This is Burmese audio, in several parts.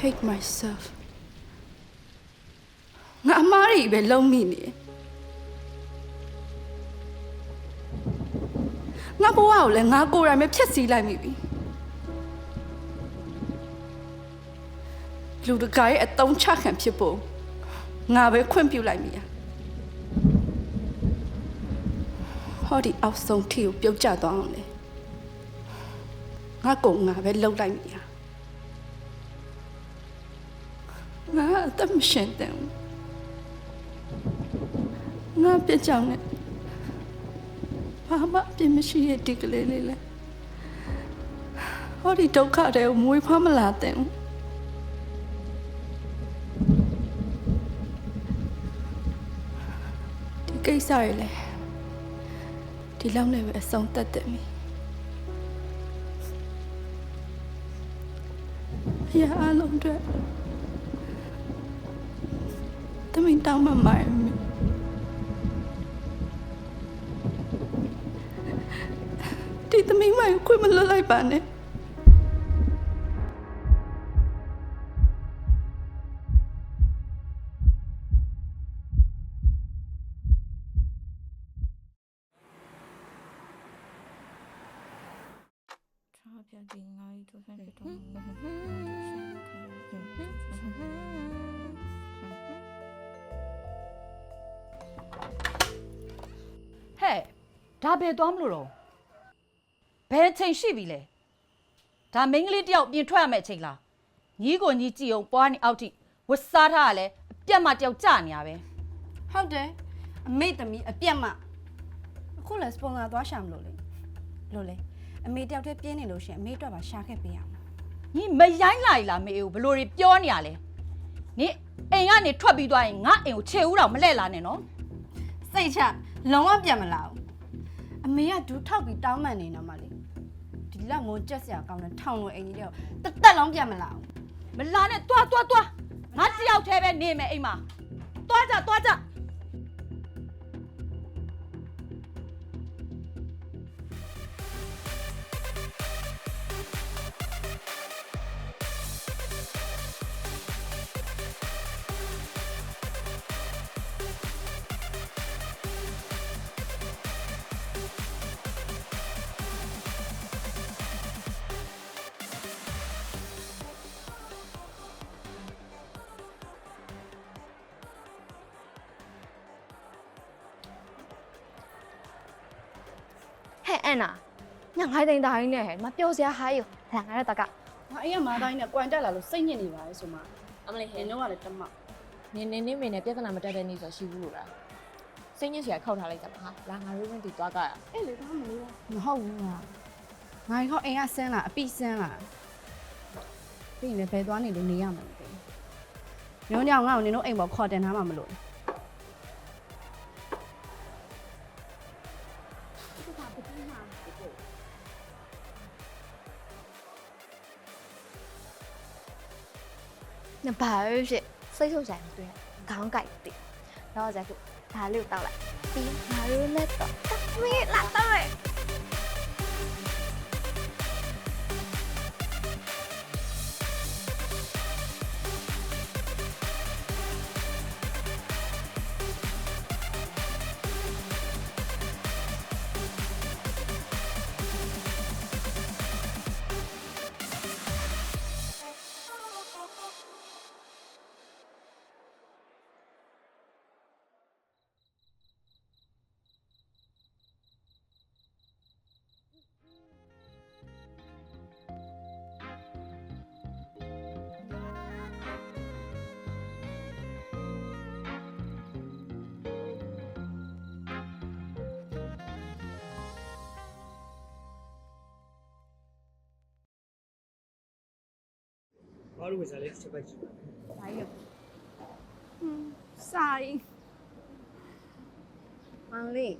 hate myself ငါအမားတွေပဲလုံးမိနေတယ်ငါဘဝကိုလည်းငါကိုယ်တိုင်ပဲဖျက်ဆီးလိုက်မိပြီလူတကာရဲ့အတုံးချခံဖြစ်ဖို့ငါပဲခွင့်ပြုလိုက်မိရဟောဒီအောက်ဆုံးထီကိုပြုတ်ကျသွားအောင်လေငါကုံငါပဲလှုပ်လိုက်မိရ သက်မရှင်တဲ့ဘူးငါပြစ်ကြောင်နဲ့ဘာမှအပြစ်မရှိရဲ့ဒီကလေးလေးလေဟောဒီဒုက္ခတွေကိုမွေးဖွားမလာတဲ့ဘူးဒီကိစ္စတွေလေဒီလောက်နဲ့ပဲအဆုံးသတ်တယ်မီအရာအလုံးတွေ တမင်တောင်းမှမှာရမီဒီသမီးမကိုခွင့်မလွတ်လိုက်ပါနဲ့ ဒါဘယ်သွားမလို့တော့ဘယ်ချိန်ရှိပြီလဲဒါမိန်းကလေးတယောက်ပြင်ထွက်ရမယ့်အချိန်လားညီကိုညီကြည့်အောင်ပွားနေအောက်ထိဝတ်စားထားရလဲအပြတ်မှတယောက်ကြနေရပဲဟုတ်တယ်အမေသမီးအပြက်မအခုလည်းစပွန်ဆာသွားရှာမလို့လေလို့လေအမေတယောက်တည်းပြင်းနေလို့ရှရင်အမေအတွက်ပါရှာခဲ့ပေးရအောင်ညီမရိုင်းလာ E လားမေအေကိုဘလို့တွေပြောနေရလဲနင်အိမ်ကနေထွက်ပြီးသွားရင်ငါအိမ်ကိုခြေဦးတော့မလှဲ့လာနဲ့နော်စိတ်ချလုံးဝပြန်မလာဘူးအ မေကဒူးထောက်ပြီးတောင်းပန်နေတော့မှလေဒီလက်ငုံကြက်စရာကောင်းတဲ့ထောင်လိုအိမ်ကြီးတွေကိုတစ်သက်လုံးပြန်မလာဘူးမလာနဲ့တွားတွားတွားငါတယောက်တည်းပဲနေမယ်အိမ်မှာတွားကြတွားကြ ဟဲ့အန်နာညငိုင်းတိုင်းတိုင်းနဲ့ဟဲ့မပြောစရာဟာယူလာငါရတကငါအိမ်ကမာတိုင်းနဲ့ကွမ်တက်လာလို့စိတ်ညစ်နေပါလေဆိုမှအမလေးဟဲ့နင်တို့ကလည်းတမနင်းနင်းနင်းမင်းနဲ့ပြဿနာမတက်တဲ့နေ့ဆိုရှိဘူးလို့လားစိတ်ညစ်စရာခောက်ထားလိုက်တာပါဟာလာငါတို့ဝင်တီသွားကြရအဲ့လေတော့မလို့မဟုတ်ဘူးငါငါခေါအိမ်ကဆန်းလာအပိဆန်းလာပြီးရင်လည်းဘယ်သွားနေလို့နေရမှာလဲညောင်းညောင်းငါ့ကိုနင်တို့အိမ်ပေါ်ခေါ်တင်ထားမှာမလို့ 那ဘာလို့ဖြစ်စိတ်ဆုပ်ဆိုင်မတွေ့ခေါင်းကိုက်တိတော့ကြခုဒါလေးကိုတောက်လိုက်ပြီးငါတို့နဲ့တော့မင်းလာတော့မယ်ဘာလို့ဝ ယ်စားလဲချက်ပိုက်ကြည့်ပါစာရင်မောင်လေး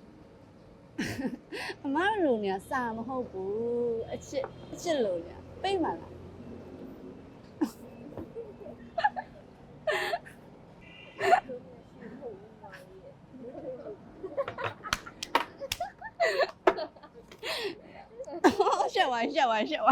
အမတို့လိုနေစာမဟုတ်ဘူးအချစ်အချစ်လိုနေပိတ်ပါလားရှက်ဝိုင်းရှက်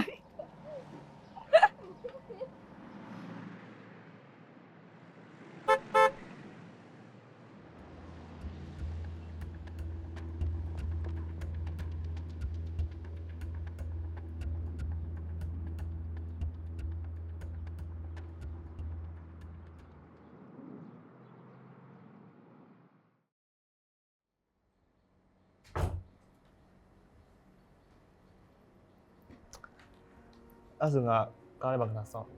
အဲ့ဆိုငါကားလေးပါခဏစောင့်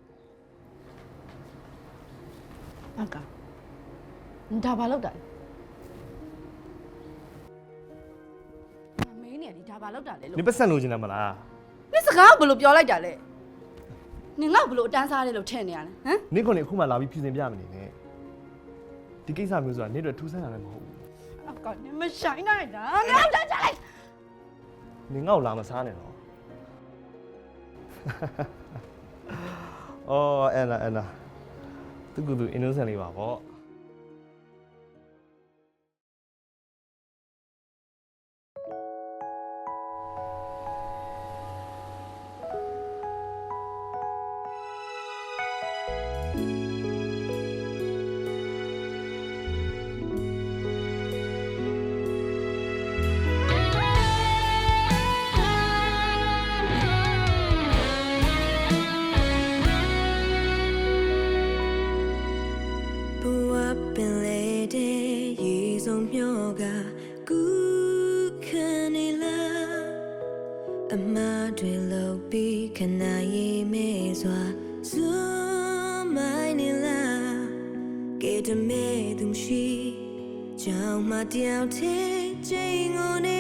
အကာဒါဘာလောက်တာလဲမင်းနေဒီဒါဘာလောက်တာလဲနလို့င်ပတ်စံလိုချင်တယ်မလားနင်စကားကိုဘယ်လိုပြောလိုက်တာလဲနင်ငါ့ကိုဘယ်လိုအတန်းစားလဲလို့ထင်နေရလဲဟမ်နင်ကိုနေအခုမှလာပြီးဖြူစင်ပြမနေနဲ့ဒီကိစ္စမျိုးဆိုတာနင်တို့ထူးဆန်းတာလည်းမဟုတ်ဘူးအကာနင်မဆိုင်နိုင်တာနင်အောင်ကြကြလိုက်နင်ငါ့ကိုလာမစားနဲ့တော့ အော်အဲ့နာအဲ့နာသူကသူ innocent လေးပါဗော အမတွေလောက်ပြီးခဏရေးမဲစွာဇွမ်းမိုင်းနေလားကဲတမဲသူရှိကြောင်မတယောက်သေးချိန်ကိုနေ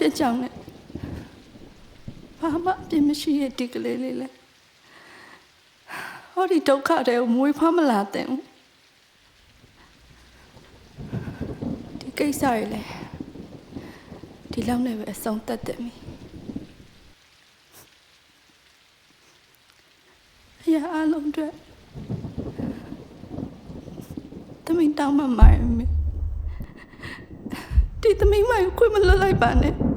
ပြစ်ကြောင်နဲ့ဘာမှအပြစ်မရှိရဲ့ဒီကလေးလေးလဲဟောဒီဒုက္ခတွေကိုမွေးဖွားမလာတဲ့ဘူးဒီကိစ္စတွေလဲဒီလောက်နဲ့ပဲအဆုံးသတ်တယ်မီအရာအလုံးအတွက်သမီးတောင်းမှမိုင်းမီဒီသမီးမိုင်းကိုခွင့်မလွတ်လိုက်ပါနဲ့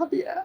ဘာပြအ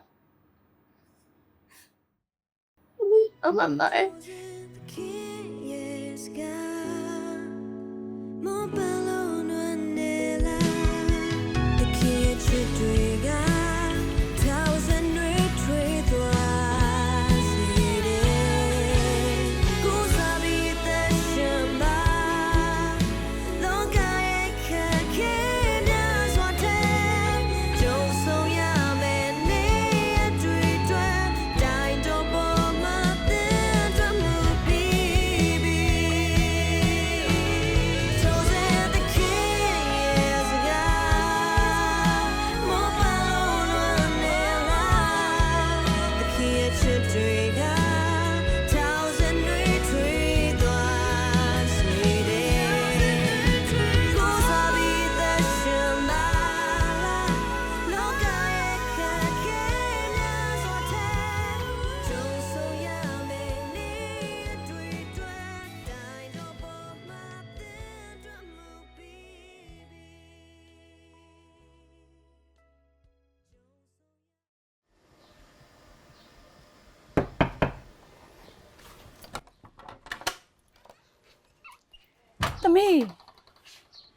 သမီး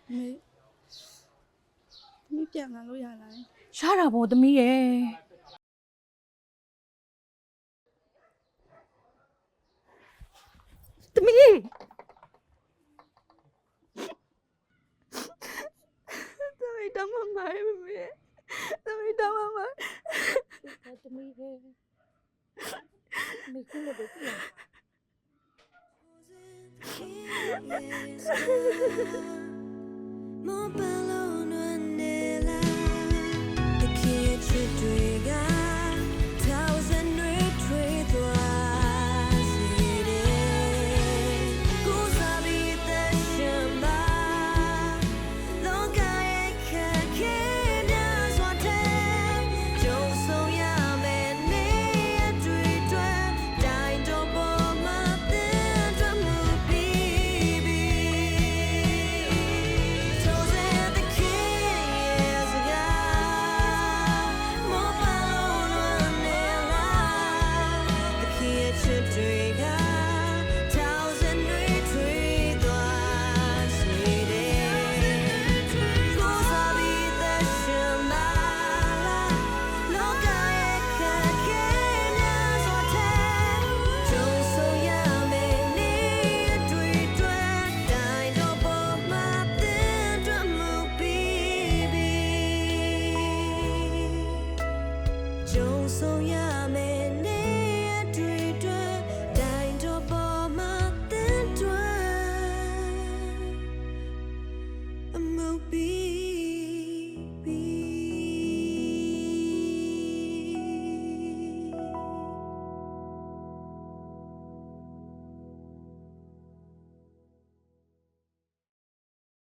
မေမိပြန်လာလို့ရလားရတာပေါ့သမီးရဲ့သမီးသမီးတမမရမေသမီးတမမသမီးပဲမိခုလို့ပဲပြန် More